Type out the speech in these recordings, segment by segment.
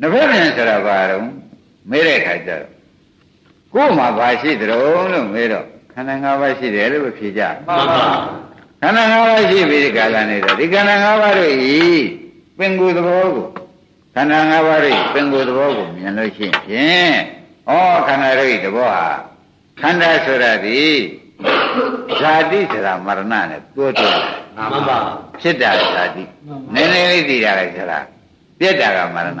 နှစ်ဖက်ပြန်ဆိုတာဘာတော့မေးတဲ့ခါကျတော့ကိုယ်မှာဘာရှိသတုံးလို့မေးတော့ခန္ဓာ၅ပါးရှိတယ်လို့ဖြေကြမှန်ပါခန္ဓာ၅ပါးရှိပြီဒီကာလနေတော့ဒီခန္ဓာ၅ပါးတို့ဤပင်ကိုယ်သဘောကိုခန္ဓာ၅ပါးတို့ဤပင်ကိုယ်သဘောကိုမြင်လို့ရှိရင်ဩခန္ဓာတို့ဤသဘောဟာခန္ဓာဆိုတာဒီဇာတိဆိုတာမရဏနဲ့တိုးတယ်မှန်ပါဖြစ်တာဇာတိနည်းနည်းလေးသိတာလေဆိုတာပြက်တာကမရဏ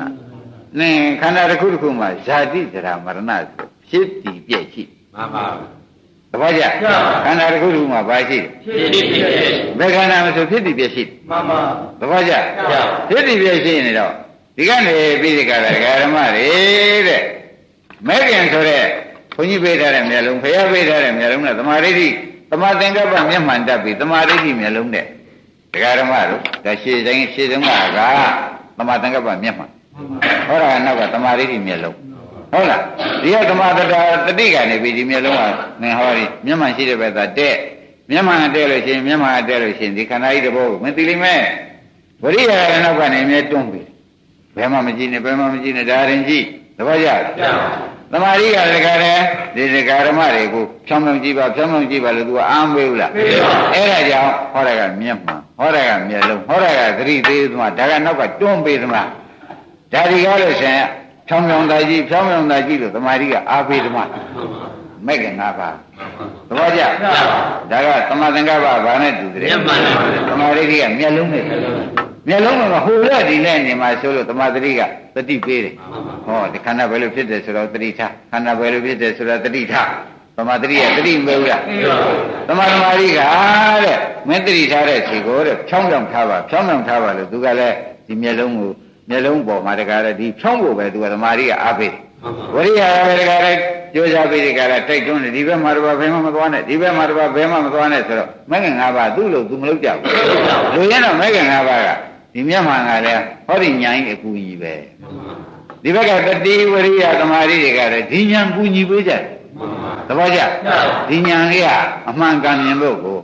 နင်းခန္ဓာတစ်ခုတစ်ခုမှာဇာတိဆိုတာမရဏဆိုဖြစ်တည်ပြည့်ရှိမှန်ပါသဘောကျခန္ဓာတစ်ခုတစ်ခုမှာဘာရှိဖြစ်ဖြစ်ဖြစ်ဖြစ်ဘယ်ခန္ဓာမဆိုဖြစ်တည်ပြည့်ရှိမှန်ပါသဘောကျဖြစ်တည်ပြည့်ရှိနေတော့ဒီကနေပြီးဒီကရဓမ္မတွေတဲ့မဲခင်ဆိုတဲ့ဘုန်းကြီးပေးထားတဲ့မျက်လုံးဖရာပေးထားတဲ့မျက်လုံးနဲ့သမာဓိဋ္ဌိသမာသင်္ကပ္ပမျက်မှန်တတ်ပြီးသမာဓိဋ္ဌိမျက်လုံးနဲ့ဒကာဓမ္မတို့ဒါရှေ့တိုင်းရှေ့တုန်းကကသမာသင်္ကပ္ပမျက်မှန် ဟောတာကနောက်ကသမာဓိဋ္ဌိမျက်လုံးဟုတ်လားဒီကသမာတတာတတိကနေပြီးဒီမျက်လုံးကနင်ဟောဒီမျက်မှန်ရှိတဲ့ဘက်သာတဲ့မျက်မှန်တဲ့လို့ရှိရင်မျက်မှန်တဲ့လို့ရှိရင်ဒီခန္ဓာကြီးတစ်ဘောကိုမသိလိမ့်မယ်ဝရိယရနောက်ကနေအမြဲတွန်းပြီးဘယ်မှမကြည့်နဲ့ဘယ်မှမကြည့်နဲ့ဒါရင်ကြည့်သဘောကျလားသမာဓိကတကယ်လေဒီဒကာဓမ္မတွေကိုဖြောင်းဖြောင်းကြည့်ပါဖြောင်းဖြောင်းကြည့်ပါလို့သူကအာမပေးဘူးလားပေးပါအဲ့ဒါကြောင့်ဟောတာကမျက်မှန်ဟောတာကမျက်လုံးဟောတာကသတိသေးသမားဒါကနောက်ကတွန်းပေးသမား ဒါဒီကားလို့ရှင်ဖြောင်းဖြောင်းသာကြည့်ဖြောင်းဖြောင်းသာကြည့်လို့သမာဓိကအာပေးသမားမဲ့ကငါးပါးသဘောကျဒါကသမာသင်္ကပ္ပဘာနဲ့တူတယ်မျက်မှန်နဲ့တူတယ်သမာဓိကမျက်လုံးနဲ့တူတယ်မျက်လုံးကဟိုလက်ဒီနဲ့နေမှာဆိုလို့သမာဓိကသတိပေးတယ်ဟောဒီခန္ဓာဘယ်လိုဖြစ်တယ်ဆိုတော့တတိထားခန္ဓာဘယ်လိုဖြစ်တယ်ဆိုတော့တတိထားသမာဓိရတတိမဟုတ်လားသမာဓိမာရိကတဲ့မင်းတတိထားတဲ့ခြေကိုတဲ့ဖြောင်းဖြောင်းထားပါဖြောင်းဖြောင်းထားပါလို့သူကလည်းဒီမျက်လုံးကို မျက်လုံးပေါ်မှာတကားတဲ့ဒီဖြောင်းဖို့ပဲသူကသမာဓိကအားပေးဝရိယကတကားတဲ့ကြိုးစားပြီးဒီကရတိုက်တွန်းတယ်ဒီဘက်မှာတော့ဘယ်မှမသွားနဲ့ဒီဘက်မှာတော့ဘယ်မှမသွားနဲ့ဆိုတော့မဂ္ဂင်၅ပါးသူ့လို့သူမလုပ်ကြဘူးလူရင်းတော့မဂ္ဂင်၅ပါးကဒီမျက်မှန်ကလည်းဟောဒီညာရင်အကူကြီးပဲဒီဘက်ကတတိဝရိယသမာဓိတွေကလည်းဒီညာကူညီပေးကြတယ်သဘောကျဒီညာလေးကအမှန်ကန်မြင်ဖို့ကို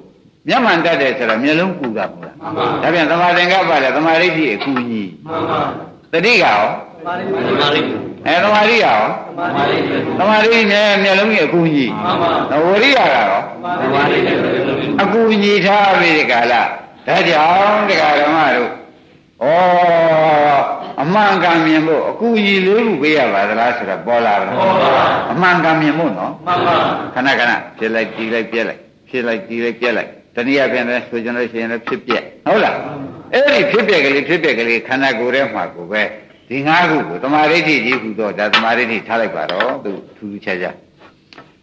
မျက်မှန်တတ်တယ်ဆိုတော့မျက်လုံးကူတာမဟုတ်လားဒါပြန်သမာသင်္ကပ္ပလည်းသမာဓိကြီးအကူညီမှန်ပါတတိကရောမှန်ပါလိမ့်အဲသမာဓိကရောမှန်ပါလိမ့်သမာဓိနဲ့မျက်လုံးကြီးအကူညီမှန်ပါဝရိယကရောမှန်ပါလိမ့်အကူညီထားပြီဒီကလာဒါကြောင့်တရားဓမ္မတို့ဩအမှန်ကန်မြင်ဖို့အကူညီလေးခုပေးရပါသလားဆိုတော့ပေါ်လာတယ်အမှန်ကန်မြင်ဖို့နော်မှန်ပါခဏခဏဖြစ်လိုက်တီးလိုက်ပြက်လိုက်ဖြစ်လိုက်တီးလိုက်ပြက်လိုက် တနည်းအားဖြင့်လည်းဆိုကြလို့ရှိရင်လည်းဖြစ်ပြက်ဟုတ်လားအဲ့ဒီဖြစ်ပြက်ကလေးဖြစ်ပြက်ကလေးခန္ဓာကိုယ်ထဲမှာကိုပဲဒီငါးခုကိုသမာဓိဋ္ဌိကြီးဟူတော့ဒါသမာဓိဋ္ဌိထားလိုက်ပါတော့သူထူးထူးခြားခြား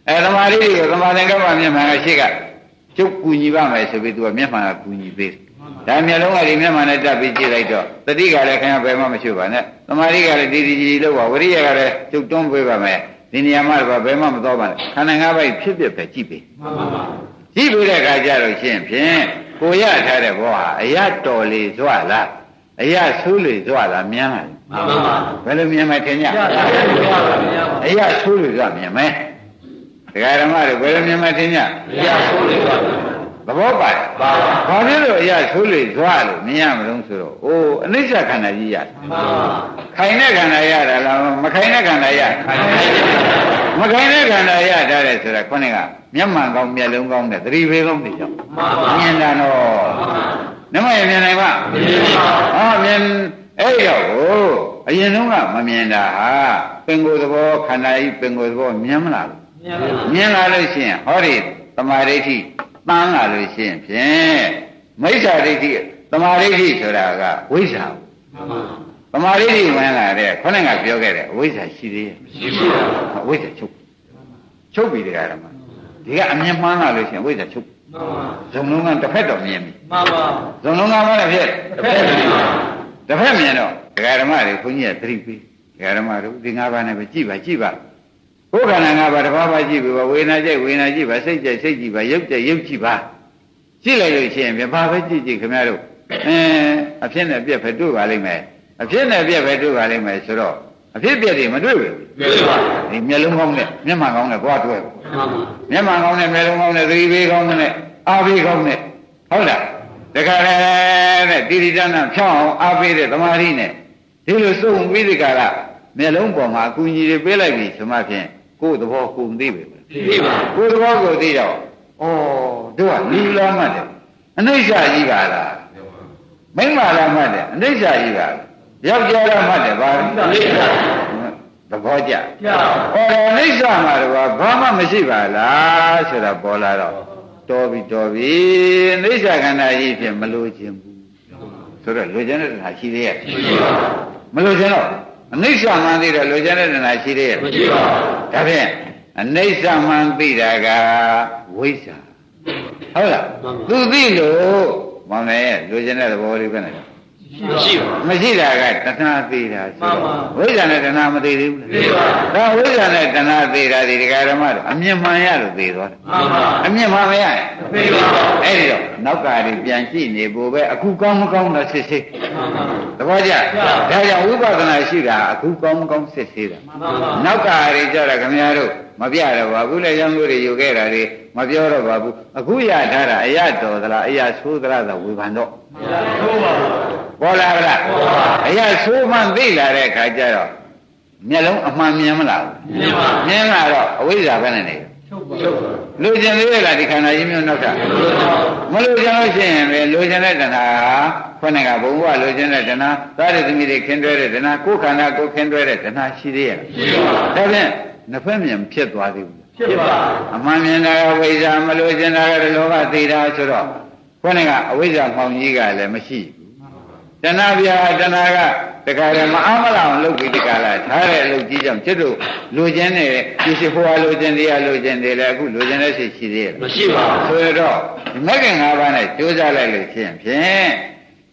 အဲသမာဓိဋ္ဌိကိုသမာသင်္ကပ္ပမျက်မှန်ကရှိကကျုပ်ကူညီပါမယ်ဆိုပြီးသူကမျက်မှန်ကကူညီပေးတယ်ဒါမျက်လုံးကဒီမျက်မှန်နဲ့တက်ပြီးကြည့်လိုက်တော့တတိကလည်းခင်ဗျာဘယ်မှမရှိပါနဲ့သမာဓိကလည်းဒီဒီကြီးလို့ပါဝရိယကလည်းကျုပ်တွန်းပေးပါမယ်ဒီနေရာမှာတော့ဘယ်မှမတော်ပါနဲ့ခန္ဓာ၅ပါးဖြစ်ဖြစ်ပဲကြည့်ပေးမှန်ပါကြ ည့်ပြီးတဲ့အခါကျတော့ရှင်းဖြင့်ကိုရထားတဲ့ဘောဟာအရတော်လေစွလားအရဆိုးလေစွလားမြင်လားမှန်ပါဘယ်လိုမြင်မှထင်ကြရတာပါဗျာအရဆိုးလေစွမြင်မယ်ဒကာဓမ္မတို့ဘယ်လိုမြင်မှထင်ကြရဆိုးလေးပါသဘောပါလားပါပါဘာဖြစ်လို့အရဆိုးလေစွလို့မြင်ရမလို့ဆိုတော့အိုးအနိစ္စခန္ဓာကြီးရမှန်ပါခိုင်တဲ့ခန္ဓာရတာလားမခိုင်တဲ့ခန္ဓာရခိုင်ခိုင် မခိုင်တဲ့ခန္ဓာရတာတဲ့ဆိုတာခေါင်းကမျက်မှန်ကောင်းမျက်လုံးကောင်းတဲ့သတိပေးကောင်းနေကြောင့်မှန်ပါမြင်တာတော့နမရမြင်နိုင်ပါမြင်ပါဟောမြင်အဲ့တော့ကိုအရင်တုန်းကမမြင်တာဟာပင်ကိုယ်သဘောခန္ဓာကြီးပင်ကိုယ်သဘောမြင်မလားမြင်ပါမြင်လာလို့ရှိရင်ဟောဒီသမာဓိဋ္ဌိတန်းလာလို့ရှိရင်ဖြင့်မိစ္ဆာဒိဋ္ဌိသမာဓိဋ္ဌိဆိုတာကဝိဇ္ဇာ မှန်ပါသမာဓိဋ္ဌိဝင်လာတဲ့ခေါင်းကပြောခဲ့တဲ့အဝိဇ္ဇာရှိသေးရဲ့ရှိရှိတာအဝိဇ္ဇာချုပ်ချုပ်ပြီတရားဓမ္မဒီကအမြင်မှန်းလာလို့ရှိရင်ဝိဇ္ဇာချုပ်မှန်ပါဇုံလုံးကတစ်ဖက်တော့မြင်ပြီမှန်ပါဇုံလုံးကမှလည်းဖြစ်တစ်ဖက်မြင်ပါတစ်ဖက်မြင်တော့ဒကာဓမ္မတွေခွန်ကြီးကသတိပေးဒကာဓမ္မတို့ဒီငါးပါးနဲ့ပဲကြည့်ပါကြည့်ပါကိုယ်ခန္ဓာငါးပါးတစ်ပါးပါးကြည့်ပြီပါဝေဒနာကြိတ်ဝေဒနာကြည့်ပါစိတ်ကြိတ်စိတ်ကြည့်ပါရုပ်ကြိတ်ရုပ်ကြည့်ပါကြည့်လိုက်လို့ရှိရင်ပြန်ဘာပဲကြည့်ကြည့်ခင်ဗျားတို့အင်းအဖြစ်နဲ့ပြက်ပဲတွေ့ပါလိမ့်မယ် အဖြစ်နဲ့ပြက်ပဲတွေ့ပါလိမ့်မယ်ဆိုတော့အဖြစ်ပြက်တွေမတွေ့ဘူးတွေ့ပါဒီမျက်လုံးကောင်းနဲ့မျက်မှန်ကောင်းနဲ့ဘွားတွေ့ဘူးမှန်ပါမျက်မှန်ကောင်းနဲ့မျက်လုံးကောင်းနဲ့သတိပေးကောင်းနဲ့အားပေးကောင်းနဲ့ဟုတ်လားတခါလေတဲ့တိရိတနာဖြောင်းအောင်အားပေးတဲ့သမာဓိနဲ့ဒီလိုစုံပြီးဒီကရမျက်လုံးပေါ်မှာအကူကြီးတွေပေးလိုက်ပြီဆိုမှဖြင့်ကိုယ်သဘောကိုယ်သိပြီပဲသိပါကိုယ်သဘောကိုယ်သိတော့ဩတို့ကလူလားမှတ်တယ်အနိစ္စကြီးပါလားမိမ့်မာလားမှတ်တယ်အနိစ္စကြီးပါလား ယောက်ျားလားမှတ်တယ်ဘာလဲသိပါသဘောကျကြောက်ဟောတယ်အိဋ္ဌာမှာတော့ဘာမှမရှိပါလားဆိုတာပေါ်လာတော့တော်ပြီတော်ပြီအိဋ္ဌာခန္ဓာကြီးဖြင့်မလိုချင်ဘူးဆိုတော့လိုချင်တဲ့တဏှာရှိသေးရဲ့မရှိပါမလိုချင်တော့အိဋ္ဌာမှန်သိတော့လိုချင်တဲ့တဏှာရှိသေးရဲ့မရှိပါဒါဖြင့်အိဋ္ဌာမှန်သိတာကဝိဇ္ဇာဟုတ်လားသူသိလို့မောင်လည်းလိုချင်တဲ့သဘောလေးပဲနဲ့ မရှိပါမရှိတာကတဏှာသိတာဆိုမှန်ပါဝိဇ္ဇာနဲ့တဏှာမသိသေးဘူးလားသိပါဒါဝိဇ္ဇာနဲ့တဏှာသေးတာဒီဒကာဓမ္မတို့အမြင်မှန်ရလို့သေသွားတယ်မှန်ပါအမြင်မှန်မရရင်သိပါအဲ့ဒီတော့နောက်ကတွေပြန်ကြည့်နေဖို့ပဲအခုကောင်းမကောင်းတော့စစ်စစ်မှန်ပါသဘောကျမှန်ပါဒါကြောင့်ဝိပဿနာရှိတာအခုကောင်းမကောင်းစစ်စစ်တာမှန်ပါနောက်ကတွေကြတော့ခင်ဗျားတို့မပြတော့ပါဘူးလေရောင်းလို့တွေယူခဲ့တာတွေမပြောတော့ပါဘူးအခုရထားတာအရတော်သလားအရဆိုးသလားဆိုဝေဖန်တော့သိပါ ပေါ်လာဗလားပေါ်ပါအရဆိုးမှသိလာတဲ့ခါကျတော့မျက်လုံးအမှန်မြင်မလားဘူးမြင်ပါမြင်လာတော့အဝိဇ္ဇာပဲနဲ့နေတယ်ချုပ်ပါချုပ်ပါလူကျင်သေးရလားဒီခန္ဓာကြီးမျိုးနောက်ကမလူကျင်လို့ရှိရင်ပဲလူကျင်တဲ့တဏှာခေါင်းကဘုံဘဝလူကျင်တဲ့တဏှာသာရသမီးတွေခင်းတွဲတဲ့တဏှာကိုယ်ခန္ဓာကိုယ်ခင်းတွဲတဲ့တဏှာရှိသေးရဲ့ရှိပါဒါဖြင့်နှစ်ဖက်မြင်ဖြစ်သွားသေးဘူးဖြစ်ပါအမှန်မြင်တာကဝိဇ္ဇာမလူကျင်တာကလောဘသိတာဆိုတော့ခေါင်းကအဝိဇ္ဇာမှောင်ကြီးကလည်းမရှိဘူး တဏှာပြာတဏှာကတခါတည်းမအားမလောက်လုပ်ပြီးဒီကလာထားတဲ့အလုပ်ကြီးကြောင့်จิตတို့လူကျင်နေတဲ့ဒီရှိဖွာလူကျင်တရားလူကျင်တယ်လည်းအခုလူကျင်တဲ့စိတ်ရှိသေးရဲ့မရှိပါဆိုတော့ဒီမဂ္ဂင်၅ပါးနဲ့ကြိုးစားလိုက်လို့ရှိရင်ဖြင့်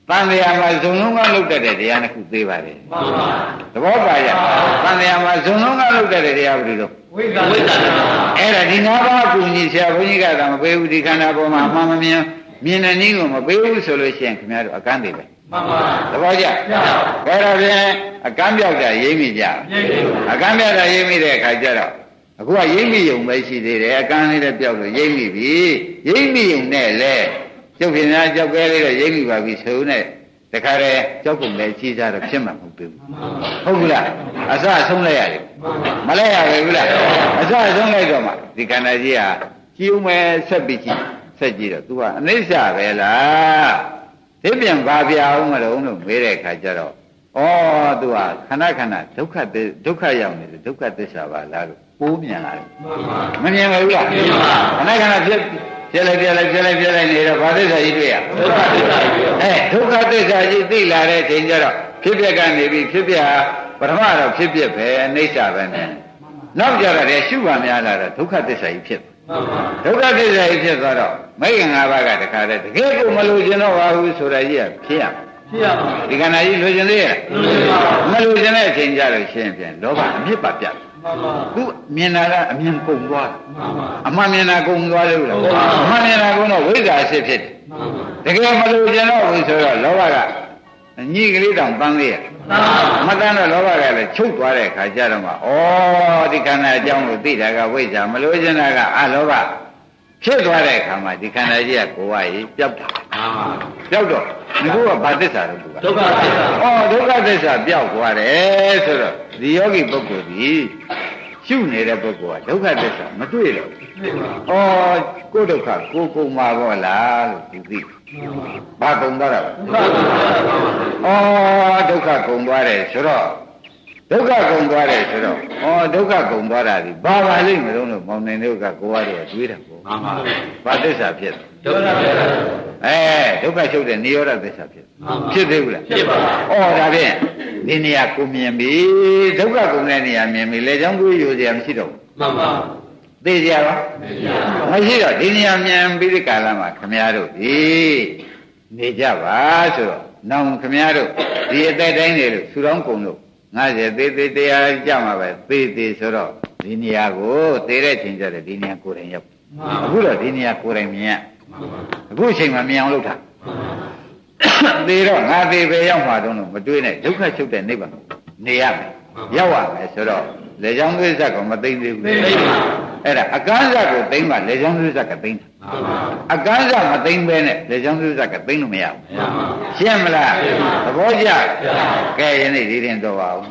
တန်တရားမှာဇုံလုံးကလုတ်တတ်တဲ့တရားတစ်ခုသေးပါတယ်မှန်ပါသဘောပါရဲ့တန်တရားမှာဇုံလုံးကလုတ်တတ်တဲ့တရားဘယ်လိုလဲဝိဇ္ဇာဝိဇ္ဇာအဲ့ဒါဒီ၅ပါးအကူကြီးဆရာဘုန်းကြီးကသာမပေးဘူးဒီခန္ဓာပေါ်မှာအမှန်မမြင်မြင်တဲ့နည်းကိုမပေးဘူးဆိုလို့ရှိရင်ခင်ဗျားတို့အကန့်သေးပဲ မှန်ပါသဘောကျကြောက်အဲ့ဒါဖြင့်အကန့်ပြောက်တာရိပ်မိကြရိပ်မိပါအကန့်ပြောက်တာရိပ်မိတဲ့အခါကျတော့အခုကရိပ်မိယုံပဲရှိသေးတယ်အကန့်လေးလည်းပြောက်လို့ရိပ်မိပြီရိပ်မိယုံနဲ့လေကျုပ်ပြင်များကြောက်ကဲလေးတော့ရိပ်မိပါပြီဆိုနဲ့တခါတည်းကြောက်ကုန်လည်းကြီးစားတော့ဖြစ်မှာမဟုတ်ဘူးဟုတ်ဘူးလားအစအဆုံးလိုက်ရတယ်မလဲရဘူးလားအစအဆုံးလိုက်တော့မှဒီကန္နာကြီးဟာကြီးဦးမယ်ဆက်ပြီးကြည့်ဆက်ကြည့်တော့ तू ကအနိစ္စပဲလား ဒီပြန်ဘာပြအောင်မလို့လို့မေးတဲ့အခါကျတော့ဩ तू ကခဏခဏဒုက္ခသစ္ဒုက္ခရောက်နေတယ်ဒုက္ခသစ္စာပါလားလို့ပိုးမြန်လာတယ်မှန်ပါမမြင်ဘူးလားမြင်ပါခဏခဏဖြစ်ဖြစ်လိုက်ပြလိုက်ပြလိုက်ပြလိုက်နေတော့ဘာသစ္စာကြီးတွေ့ရဒုက္ခသစ္စာကြီးအဲဒုက္ခသစ္စာကြီးသိလာတဲ့အချိန်ကျတော့ဖြစ်ပြက်ကနေပြီးဖြစ်ပြပထမတော့ဖြစ်ပြက်ပဲအိဋ္ဌာပဲနဲ့နောက်ကြတော့လေရှုပါများလာတော့ဒုက္ခသစ္စာကြီးဖြစ်မှန်ပါ ဒုက္ခသစ္စာကြီးဖြစ်သွားတော့မိခင်၅ပါးကတခါတည်းတကယ်ကိုမလို့ခြင်းတော့ပါဘူးဆိုတာကြီးကဖြစ်ရမယ်ဖြစ်ရပါဒီကဏ္ဍကြီးလိုချင်သေးရဲ့လူတွေပါမလို့ခြင်းတဲ့အချိန်ကြလို့ရှင်းပြန်လောဘအမြစ်ပါပြတ်မှန်ပါသူမြင်တာကအမြင်ကုန်သွားမှန်ပါအမှန်မြင်တာကုန်သွားလို့လားဟုတ်ပါဘူးအမှန်မြင်တာကုန်တော့ဝိဇ္ဇာအဖြစ်ဖြစ်တယ်မှန်ပါတကယ်မလို့ကျင်တော့ဘူးဆိုတော့လောဘက ညီကလေးတောင်ပန်းသေးရသာမတန်းတော့လောဘကလည်းချုပ်သွားတဲ့ခါကျတော့မှဩဒီခန္ဓာအကြောင်းကိုသိတာကဝိဇ္ဇာမလို့ကျင်တာကအလောဘဖြစ်သွားတဲ့အခါမှာဒီခန္ဓာကြီးကကိုယ်ဝါကြီးပျောက်တာမှန်ပါပျောက်တော့ငါကဘာသစ္စာလဲသူကဒုက္ခသစ္စာဩဒုက္ခသစ္စာပျောက်သွားတယ်ဆိုတော့ဒီယောဂီပုဂ္ဂိုလ်ဒီရှုနေတဲ့ပုဂ္ဂိုလ်ကဒုက္ခသစ္စာမတွေ့တော့ဘူးဖြစ်ပါ။အော်ကိုယ်ဒုက္ခကိုယ်ကုံမှာပေါ့လားလို့သူသိ။ဘာကုံသွားတာလဲ ဒုက္ခသစ္စာ။အော်ဒုက္ခကုံသွားတယ်ဆိုတော့ဒုက္ခကုံသွားတယ်ဆိုတော့အော်ဒုက္ခကုံသွားတာဒီဘာပါလိမ့်မလို့လို့မောင်နေတို့ကကိုယ်ရတယ်တွေးတယ်ပေါ့မှန်ပါ။ဘာသစ္စာဖြစ်ဒုက္ခသစ္စာ။အဲဒုက္ခချုပ်တဲ့နိရောဓသစ္စာဖြစ်မှန်ပါဖြစ်သေးဘူးလားဖြစ်ပါ။အော်ဒါဖြင့်ဒီနေရာကိုမြင်ပြီဒုက္ခကုံတဲ့နေရာမြင်ပြီလေချောင်းကိုယူစရာမရှိတော့ဘူးမှန်ပါ။ သိကြပါမရှိတော့ဒီနေရာမြန်ပြီးဒီကာလမှာခမည်းတော်ဒီနေကြပါဆိုတော့နောင်ခမည်းတော်ဒီအသက်တိုင်းနေလို့ဆူတောင်းကုန်လို့50သေးသေးတရားကြမှာပဲသေးသေးဆိုတော့ဒီနေရာကိုသေတဲ့ချိန်ကျတော့ဒီနေရာကိုယ်တိုင်ရောက်အခုတော့ဒီနေရာကိုယ်တိုင်မြင်ရအခုအချိန်မှာမြင်အောင်လုပ်တာသေတော့ငါသေပဲရောက်မှာတော့လို့မတွေးနဲ့ဒုက္ခချုပ်တဲ့နိဗ္ဗာန်ကိုနေရမယ်ရောက်ရမယ်ဆိုတော့လေကြောင်းကိစ္စကမသိမ့်သေးဘူးသိပါ အဲ့ဒါအကန့်ဇတ်ကိုသိမ့်ပါလေချောင်းသွေးဇက်ကသိမ့်တာမှန်ပါအကန့်ဇတ်မသိမ့်ပဲနဲ့လေချောင်းသွေးဇက်ကသိမ့်လို့မရဘူးမရပါဘူးရှင်းမလားရှင်းပါသဘောကျဗျာကဲယနေ့ဒီရင်တော့ပါဦး